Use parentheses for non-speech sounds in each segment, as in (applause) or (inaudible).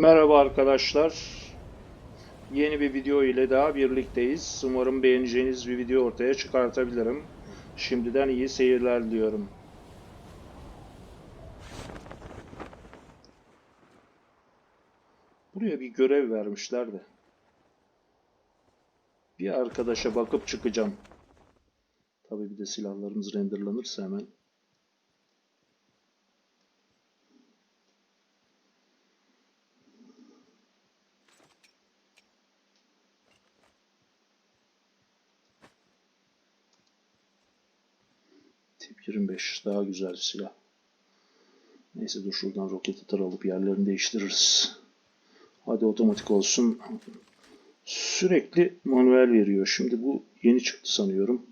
Merhaba arkadaşlar. Yeni bir video ile daha birlikteyiz. Umarım beğeneceğiniz bir video ortaya çıkartabilirim. Şimdiden iyi seyirler diliyorum. Buraya bir görev vermişler de. Bir arkadaşa bakıp çıkacağım. Tabii bir de silahlarımız renderlanırsa hemen. Tip 25 daha güzel silah. Neyse dur şuradan roket atar alıp yerlerini değiştiririz. Hadi otomatik olsun. Sürekli manuel veriyor. Şimdi bu yeni çıktı sanıyorum.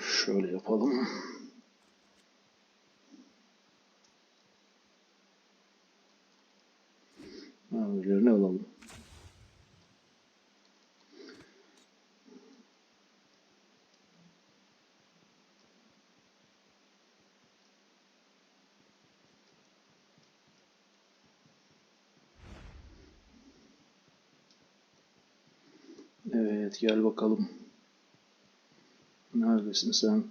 Şöyle yapalım. Manuellerini alalım. Gel bakalım. Neredesin sen?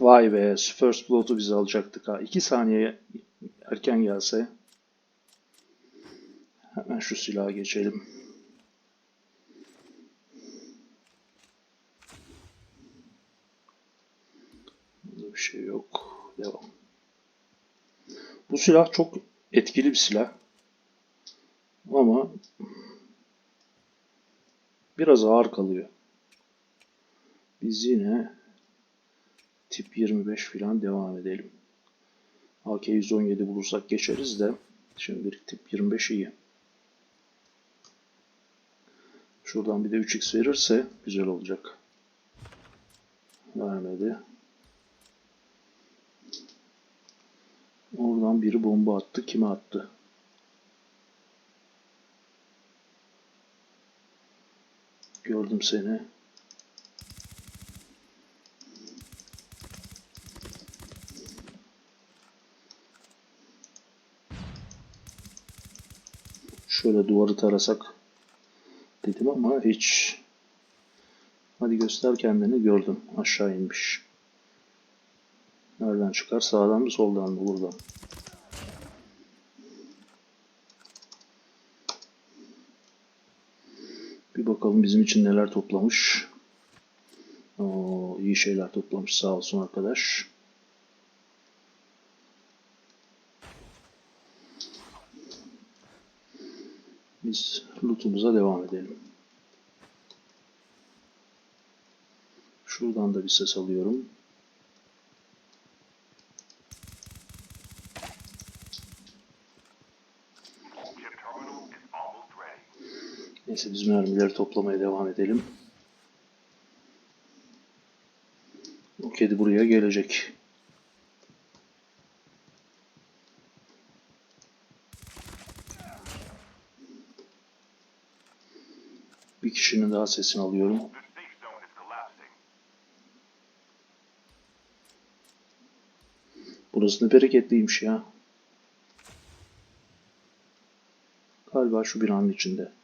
Vay be, First Blood'u biz alacaktık ha. 2 saniye erken gelse. Hemen şu silaha geçelim. Burada bir şey yok. Devam. Bu silah çok etkili bir silah. Ama biraz ağır kalıyor. Biz yine tip 25 falan devam edelim. AK-117 bulursak geçeriz de şimdilik tip 25 iyi. Şuradan bir de 3x verirse güzel olacak. Vermedi. Oradan biri bomba attı. Kime attı? Gördüm seni. Şöyle duvarı tarasak dedim ama hiç. Hadi göster kendini gördüm. Aşağı inmiş. Nereden çıkar? Sağdan mı soldan mı? Buradan. Bir bakalım bizim için neler toplamış. Oo, iyi şeyler toplamış sağ olsun arkadaş. Biz lootumuza devam edelim. Şuradan da bir ses alıyorum. Biz mermileri toplamaya devam edelim. O kedi buraya gelecek. Bir kişinin daha sesini alıyorum. Burası ne bereketliymiş ya. Galiba şu binanın içinde.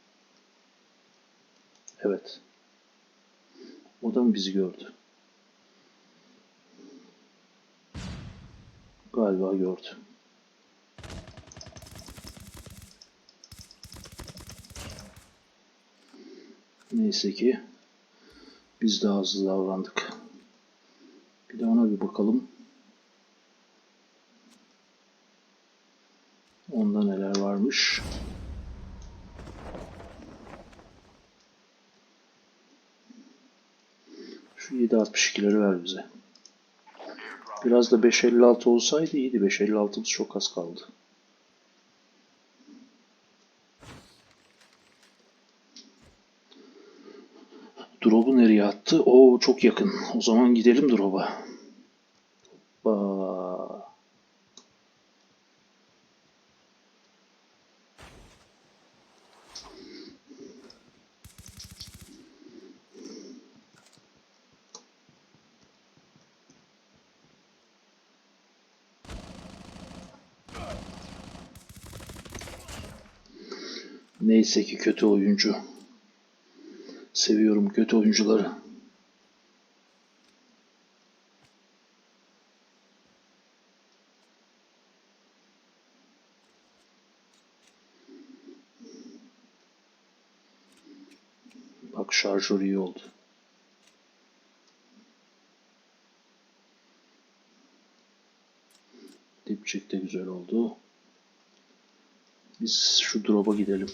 Evet. O da mı bizi gördü? Galiba gördü. Neyse ki biz daha hızlı davrandık. Bir de ona bir bakalım. Onda neler varmış? 7.62'leri ver bize. Biraz da 5.56 olsaydı iyiydi. 5.56'mız çok az kaldı. Drop'u nereye attı? Oo çok yakın. O zaman gidelim drop'a. Hoppa. Neyse ki kötü oyuncu. Seviyorum kötü oyuncuları. Bak şarjör iyi oldu. Dipçik de güzel oldu. Biz şu drop'a gidelim.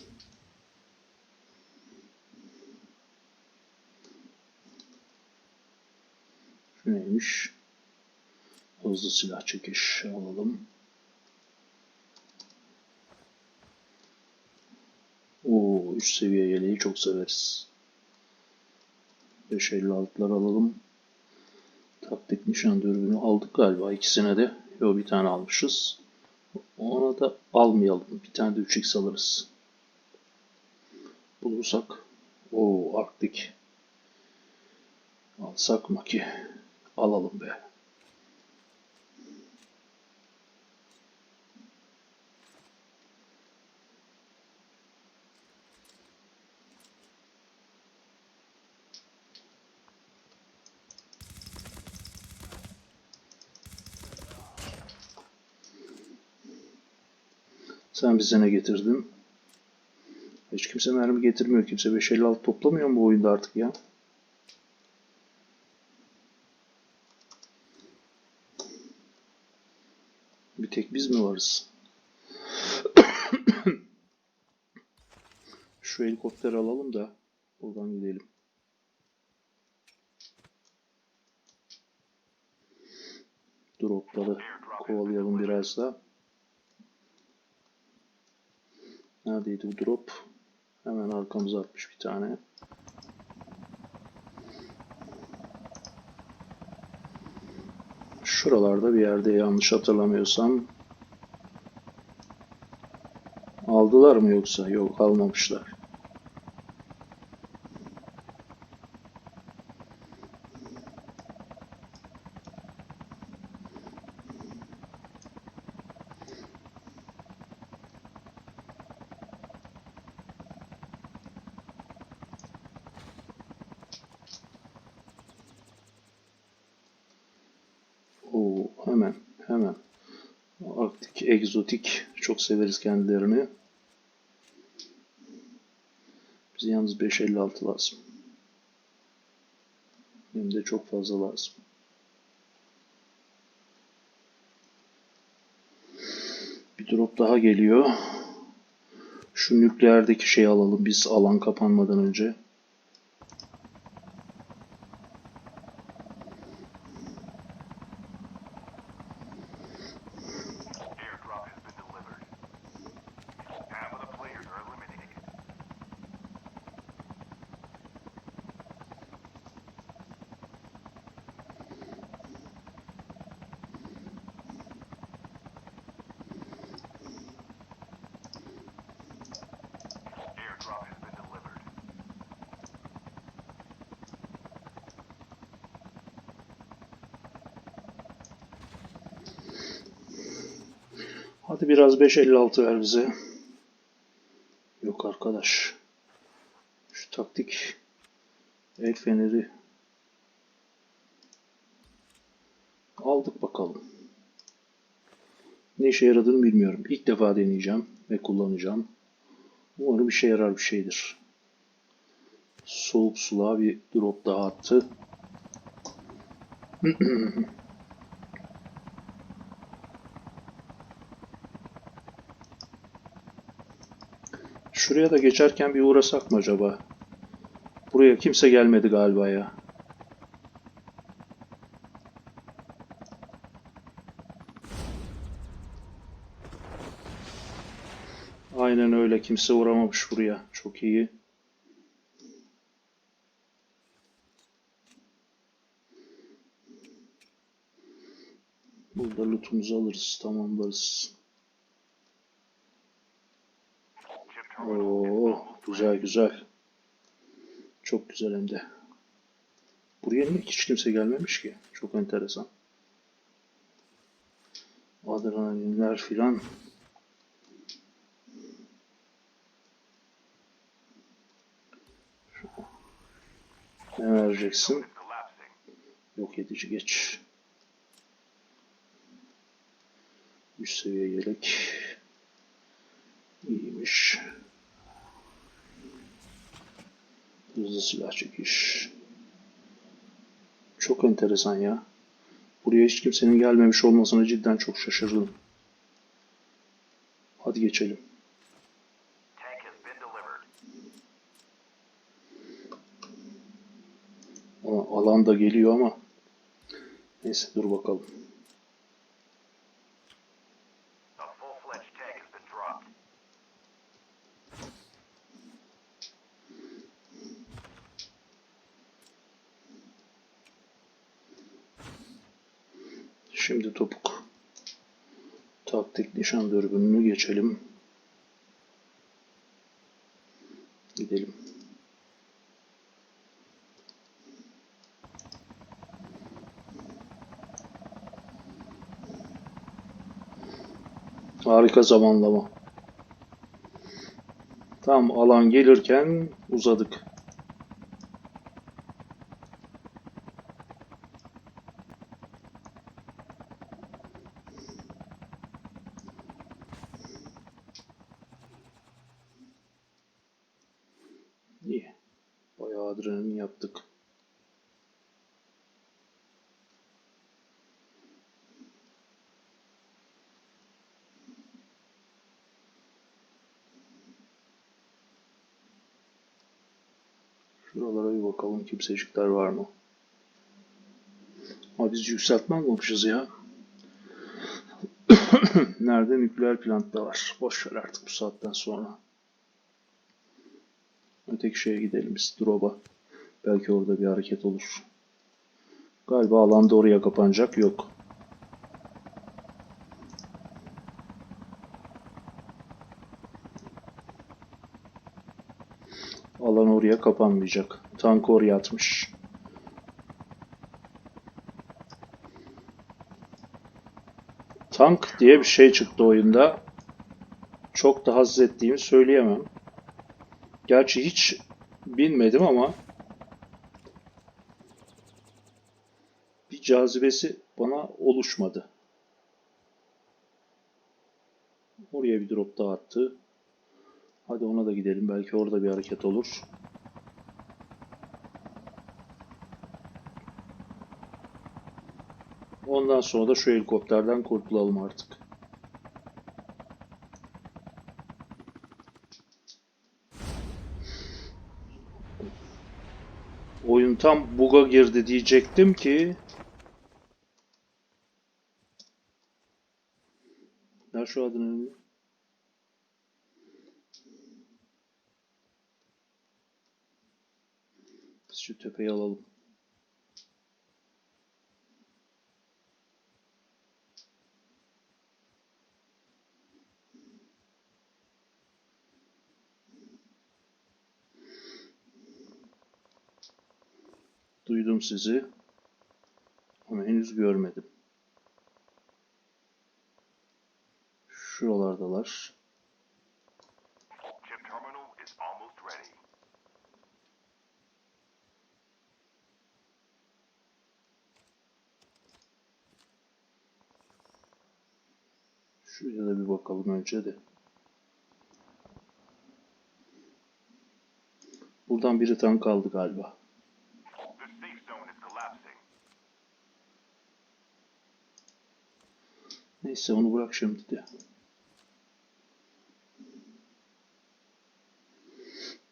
Neymiş? Hızlı silah çekiş alalım. Oo, üst seviye yeleği çok severiz. 556'lar alalım. Taktik nişan dürbünü aldık galiba ikisine de. Yo bir tane almışız. Ona da almayalım. Bir tane de 3x alırız. Bulursak. o Arktik. Alsak mı ki? Alalım be. Sen bize ne getirdin? Hiç kimse mermi getirmiyor. Kimse 556 toplamıyor mu bu oyunda artık ya? Bir biz mi varız? (coughs) Şu helikopteri alalım da buradan gidelim. Dropları kovalayalım biraz da. Neredeydi bu drop? Hemen arkamıza atmış bir tane. Şuralarda bir yerde yanlış hatırlamıyorsam. Aldılar mı yoksa? Yok almamışlar. Oo, hemen hemen. Arktik, egzotik. Çok severiz kendilerini. Bize yalnız 556 lazım. Hem de çok fazla lazım. Bir drop daha geliyor. Şu nükleerdeki şeyi alalım biz alan kapanmadan önce. Hadi biraz 556 ver bize. Yok arkadaş. Şu taktik el feneri aldık bakalım. Ne işe yaradığını bilmiyorum. İlk defa deneyeceğim ve kullanacağım. Umarım işe yarar bir şeydir. Soğuk sulağa bir drop daha attı. (clears throat) Şuraya da geçerken bir uğrasak mı acaba? Buraya kimse gelmedi galiba ya. Aynen öyle. Kimse uğramamış buraya. Çok iyi. Burada lootumuzu alırız, tamamlarız. Oo, güzel güzel. Çok güzel hem de. Buraya niye hiç kimse gelmemiş ki? Çok enteresan. Adrenalinler filan. Ne vereceksin? Yok edici geç. Üst seviye yelek. İyiymiş. Hızlı silah çekiş. Çok enteresan ya. Buraya hiç kimsenin gelmemiş olmasına cidden çok şaşırdım. Hadi geçelim. Alan da geliyor ama. Neyse dur bakalım. Şimdi topuk. Taktik nişan dürbününü geçelim. Gidelim. Harika zamanlama. Tam alan gelirken uzadık. İyi. Adrenalin yaptık. Şuralara bir bakalım kimsecikler var mı? Ama biz yükseltme almamışız ya. (coughs) Nerede? Nükleer plantta var. Boş ver artık bu saatten sonra. Öteki şeye gidelim biz. Drop'a. Belki orada bir hareket olur. Galiba alanda oraya kapanacak. Yok. Alan oraya kapanmayacak. Tank oraya atmış. Tank diye bir şey çıktı oyunda. Çok da haz ettiğimi söyleyemem. Gerçi hiç bilmedim ama bir cazibesi bana oluşmadı. Oraya bir drop daha attı. Hadi ona da gidelim. Belki orada bir hareket olur. Ondan sonra da şu helikopterden kurtulalım artık. Tam bug'a girdi diyecektim ki Ver şu adını. Biz şu tepeyi alalım. Duydum sizi. Ama henüz görmedim. Şuralardalar. Şuraya da bir bakalım önce de. Buradan biri tank aldı galiba. Neyse onu bırak şimdi.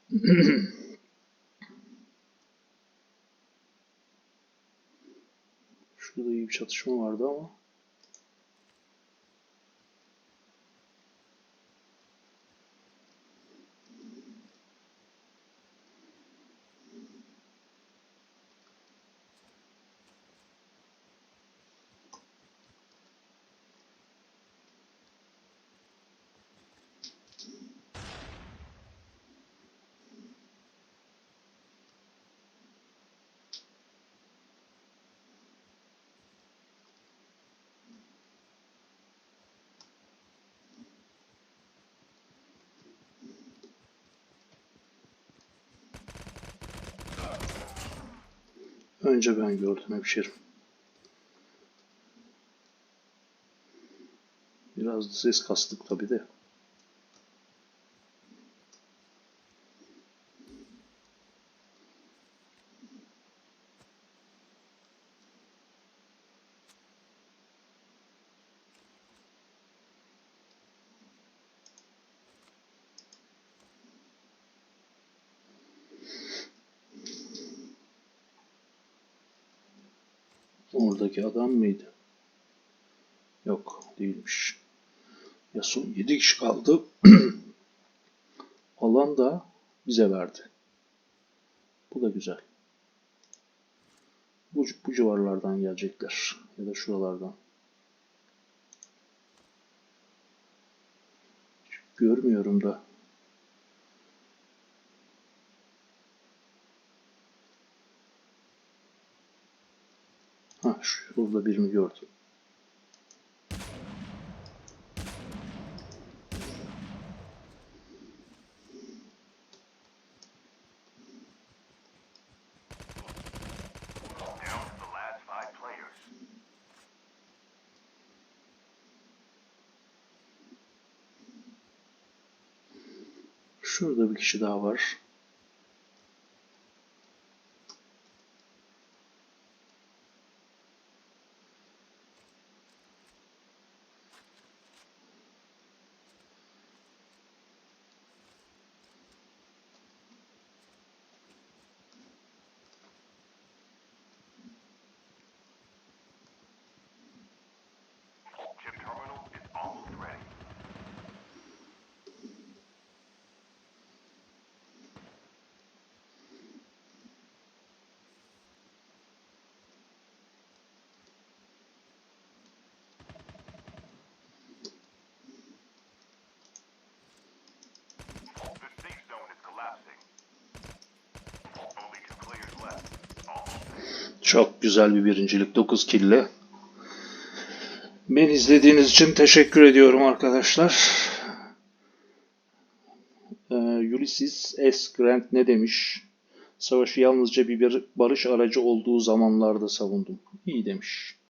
(clears throat) Şurada iyi bir çatışma vardı ama. Önce ben gördüm hemşerim. Biraz ses kastık tabi de. Oradaki adam mıydı? Yok, değilmiş. Ya son 7 kişi kaldı. (clears throat) Alan da bize verdi. Bu da güzel. Bu, bu civarlardan gelecekler. Ya da şuralardan. Görmüyorum da. Şurada birini gördüm. Şurada bir kişi daha var. Çok güzel bir birincilik 9 kille. Beni izlediğiniz için teşekkür ediyorum arkadaşlar. Ee, Ulysses S. Grant ne demiş? Savaşı yalnızca bir barış aracı olduğu zamanlarda savundum. İyi demiş.